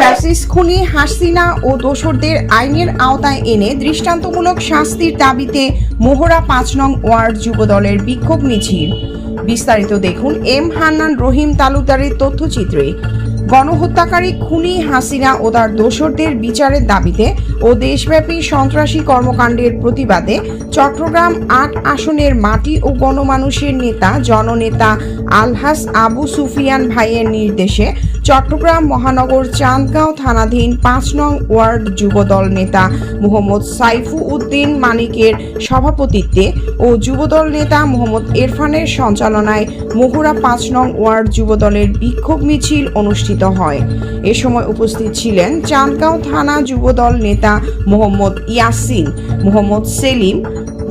ফ্যাসিস খুনি হাসিনা ও দোসরদের আইনের আওতায় এনে দৃষ্টান্তমূলক শাস্তির দাবিতে মোহরা পাঁচ নং ওয়ার্ড যুবদলের বিক্ষোভ মিছিল। বিস্তারিত দেখুন এম হান্নান রহিম তালুকদারের তথ্যচিত্রে। গণহত্যাকারী খুনি হাসিনা ও তার দোসরদের বিচারের দাবিতে ও দেশব্যাপী সন্ত্রাসী কর্মকাণ্ডের প্রতিবাদে চট্টগ্রাম আট আসনের মাটি ও গণমানুষের নেতা, জননেতা আলহাস আবু সুফিয়ান ভাইয়ের নির্দেশে চট্টগ্রাম মহানগর চাঁদগাঁও থানাধীন পাঁচ নং ওয়ার্ড যুবদল নেতা মোহাম্মদ সাইফু উদ্দিন মানিকের সভাপতিত্বে ও যুবদল নেতা মোহাম্মদ এরফানের সঞ্চালনায় মোহরা পাঁচ নং ওয়ার্ড যুবদলের বিক্ষোভ মিছিল অনুষ্ঠিত হয়। এ সময় উপস্থিত ছিলেন চাঁদগাঁও থানা যুবদল নেতা মোহাম্মদ ইয়াসিন, মোহাম্মদ সেলিম,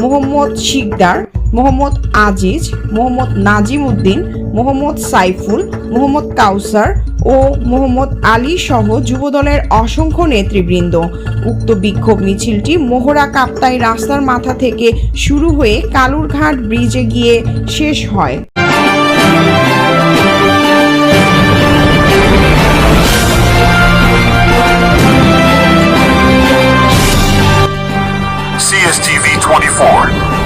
মোহাম্মদ শিকদার, মোহাম্মদ আজিজ, মোহাম্মদ নাজিম উদ্দিন, মোহাম্মদ সাইফুল, মোহাম্মদ কাউসার ও মোহাম্মদ আলী সহ যুবদলের অসংখ্য নেতৃবৃন্দ। উক্ত বিক্ষোভ মিছিলটি মোহরা কাপ্তাই রাস্তার মাথা থেকে শুরু হয়ে কালুরঘাট ব্রিজে গিয়ে শেষ হয়। CSTV 24